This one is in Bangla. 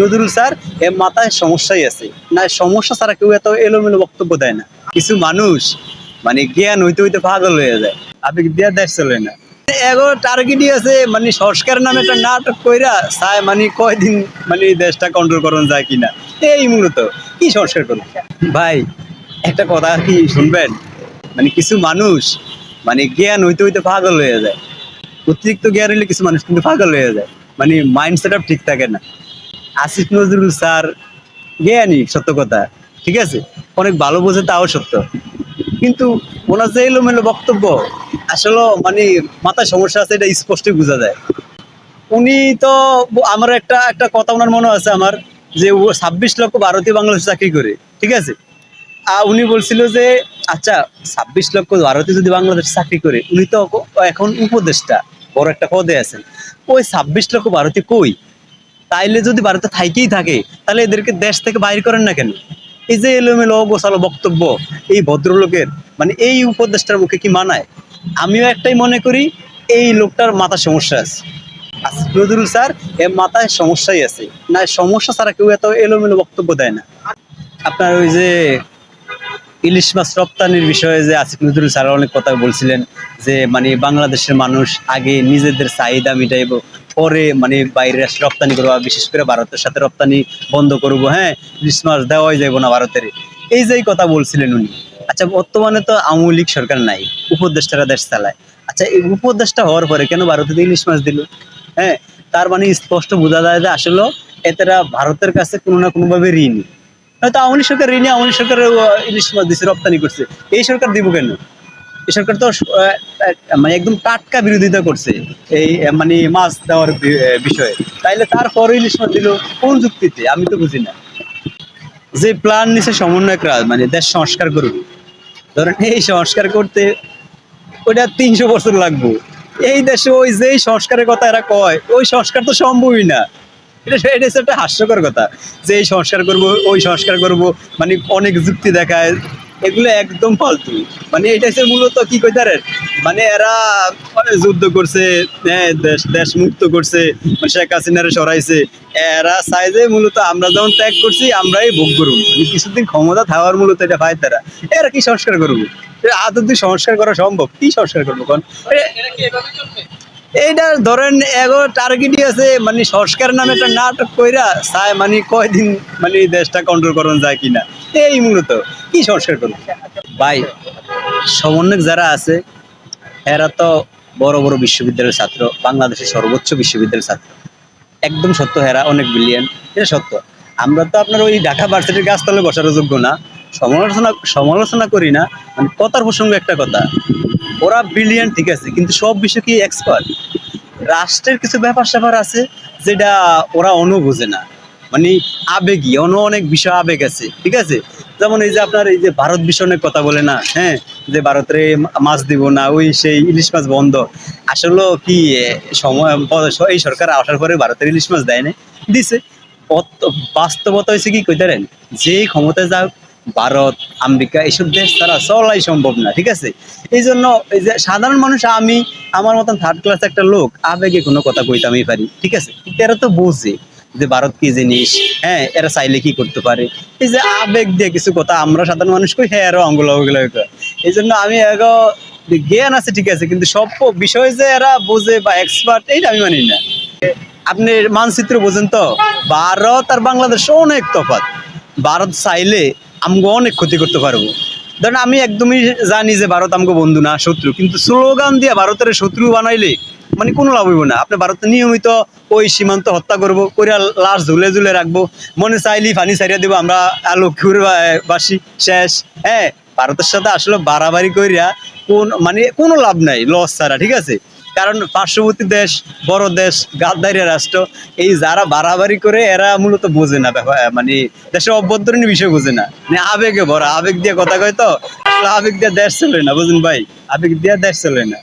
নজরুল স্যার এর মাথায় সমস্যাই আছে। না সমস্যা ছাড়া কেউ এত এলোমেলো বক্তব্য দেয় না। কিছু মানুষ মানে জ্ঞান হইতে হইতে পাগল হয়ে যায়। আবেগ দিয়া দেশ চলে না কিছু মানুষ মানে জ্ঞান হইতে হইতে পাগল হয়ে যায়। অতিরিক্ত জ্ঞান হইলে কিছু মানুষ কিন্তু পাগল হয়ে যায়। মানে মাইন্ড সেট ঠিক থাকে না। আসিফ নজরুল স্যার, জ্ঞানী, সত্য কথা, ঠিক আছে? অনেক ভালো বোঝে, তাও সত্য। কিন্তু ওনার যে এলোমেলো বক্তব্য, আসলে মানে মাথায় সমস্যা আছে, এটা স্পষ্টই বোঝা যায়। উনি তো আমার একটা একটা কথা ওনার মনে আছে আমার, যে ছাব্বিশ লক্ষ ভারতীয় বাংলাদেশ চাকরি করে, ঠিক আছে? উনি বলছিল যে আচ্ছা ছাব্বিশ লক্ষ ভারতীয় যদি বাংলাদেশ চাকরি করে, উনি তো এখন উপদেষ্টা, বড় একটা পদে আছেন। ওই ছাব্বিশ লক্ষ ভারতীয় কই? তাইলে যদি ভারতে থাইকেই থাকে, তাহলে এদেরকে দেশ থেকে বাইর করেন না কেন? এই যে এলোমেলো গোছালো বক্তব্য, এই ভদ্রলোকের মানে এই উপদেষ্টার মুখে কি মানায়? আমিও একটাই মনে করি, এই লোকটার মাথা সমস্যা আছে। নজরুল স্যার এর মাথায় সমস্যাই আছে। না, সমস্যা ছাড়া কেউ এত এলোমেলো বক্তব্য দেয় না। আপনার ওই যে ইলিশ মাছ রপ্তানির বিষয়ে যে আসিফ নজরুল স্যার অনেক কথা বলছিলেন, যে মানে বাংলাদেশের মানুষ আগে নিজেদের চাহিদা মিটাইব পরে মানে বাইরে রপ্তানি করব বিশেষ করে ভারতের সাথে রপ্তানি বন্ধ করব হ্যাঁ? মাছ দেওয়াই যাইব না ভারতের। এই যে কথা বলছিলেন উনি। আচ্ছা বর্তমানে তো আওয়ামী লীগ সরকার নাই, উপদেষ্টারা দেশ চালায়। আচ্ছা এই উপদেষ্টা হওয়ার পরে কেন ভারতে ইলিশ মাছ দিল? হ্যাঁ? তার মানে স্পষ্ট বোঝা যায় যে আসলে এতেরা ভারতের কাছে কোনো না কোনোভাবে ঋণী। হয়তো আওয়ামী সরকার ঋণী, আওয়ামী সরকার ইলিশ মাছ দিচ্ছে রপ্তানি করছে। এই সরকার দিব কেন? সরকার তো মানে একদম টাটকা বিরোধিতা করছে এই মানে মাছ দেওয়ার বিষয়ে। তাইলে তারপরে ইলিশ মাছ দিল কোন যুক্তিতে? আমি তো বুঝি না। যে প্ল্যান নিছে সমন্বয়করা মানে দেশ সংস্কার করবে ধরেন এই সংস্কার করতে ওটা তিনশো বছর লাগবে। এই দেশে ওই যেই সংস্কারের কথা এরা কয়, ওই সংস্কার তো সম্ভবই না। একটা হাস্যকর কথা। যে এই সংস্কার করব, ওই সংস্কার করব মানে অনেক যুক্তি দেখায়। এগুলো একদম ফালতু। মানে এটা হচ্ছে মূলত কি কইতারেন মানে এরা যুদ্ধ করছে হ্যাঁ দেশ দেশ মুক্ত করছে মানে শেখ হাসিনারে সরাইছে। এরা চাই যে মূলত আমরা যেমন ত্যাগ করছি, আমরাই ভোগ করব মানে কিছুদিন ক্ষমতা থাকার মূলত এটা পায় তারা। এরা কি সংস্কার করব আদৌ সংস্কার করা সম্ভব? কি সংস্কার করব কোন? এইটা ধরেন এগো টার্গেটই আছে মানে সংস্কার নামে একটা নাটক কইরা চায় মানে কয়দিন মানে দেশটা কন্ট্রোল করানো যায় কিনা। এই মূলত কি সংস্কার করব ভাই, সমন্বয়ক যারা আছে, এরা তো বড় বড় বিশ্ববিদ্যালয়ের ছাত্র, বাংলাদেশের সর্বোচ্চ বিশ্ববিদ্যালয়ের ছাত্র। একদম সত্য হেরা অনেক বিলিয়ন এটা সত্য। আমরা তো আপনার ওই ঢাকা ভার্সিটির গাছতলে বসার যোগ্য না। সমালোচনা সমালোচনা করি না মানে কথার প্রসঙ্গে একটা কথা। ওরা বিলিয়ন ঠিক আছে, কিন্তু সব বিষয় কি এক্সপার্ট রাষ্ট্রের কিছু ব্যাপার স্যাপার আছে যেটা ওরা অনু বোঝে না। মানে আবেগী অন্য অনেক বিষয় আবেগ আছে, ঠিক আছে? যেমন এই যে আপনার এই যে ভারত বিষণের কথা বলে না হ্যাঁ? যে ভারতের মাছ দিব না, ওই সেই ইলিশ মাছ বন্ধ। আসলে কি সময়, এই সরকার আসার পরে ভারতের ইলিশ মাছ দেয় না দিছে। বাস্তবতা হয়েছে কি কইতারেন যে ক্ষমতায় যাক ভারত, আমেরিকা, এইসব দেশ তারা চলাই সম্ভব না, ঠিক আছে? এই জন্য এই যে সাধারণ মানুষ, আমি, আমার মতন থার্ড ক্লাস একটা লোক, আবেগে কোনো কথা কইতামই পারি, ঠিক আছে? এরা তো বোঝে যে ভারত কি জিনিস হ্যাঁ এরা চাইলে কি করতে পারে? এই যে আবেগ দিয়ে কিছু কথা, আমরা সাধারণ মানুষ কই হ্যাঁ এরা অঙ্গুলা ওগুলা এই জন্য আমি এগো জ্ঞান আছে, ঠিক আছে, কিন্তু সব বিষয় যে এরা বোঝে বা এক্সপার্ট এইটা আমি মানি না। আপনি মানচিত্র বোঝেন তো? ভারত আর বাংলাদেশ অনেক তফাৎ। ভারত চাইলে আমগো অনেক ক্ষতি করতে পারব। ধরেন আমি একদমই জানি যে ভারত আমগো বন্ধু না, শত্রু। কিন্তু স্লোগান দিয়ে ভারতের শত্রু বানাইলে মানে কোনো লাভ হইব না। আপনি ভারতে নিয়মিত ওই সীমান্ত হত্যা করব করে লাশ ঝুলে ঝুলে রাখব, মনে চাইলি পানি ছাড়িয়ে দেবো, আমরা লক্ষ্মীর বাসি শেষ। হ্যাঁ ভারতের সাথে আসলে বাড়াবাড়ি করিয়া কোন মানে কোনো লাভ নাই, লস ছাড়া, ঠিক আছে? কারণ পার্শ্ববর্তী দেশ, বড় দেশ, গাদ্দারিয়া রাষ্ট্র, এই যারা বাড়াবাড়ি করে এরা মূলত বোঝে না মানে দেশের অভ্যন্তরীণ বিষয় বোঝে না। মানে আবেগে ভরা, আবেগ দিয়ে কথা কয় তো আবেগ দিয়ে দেশ চলে না বুঝুন ভাই? আবেগ দিয়ে দেশ চলে না।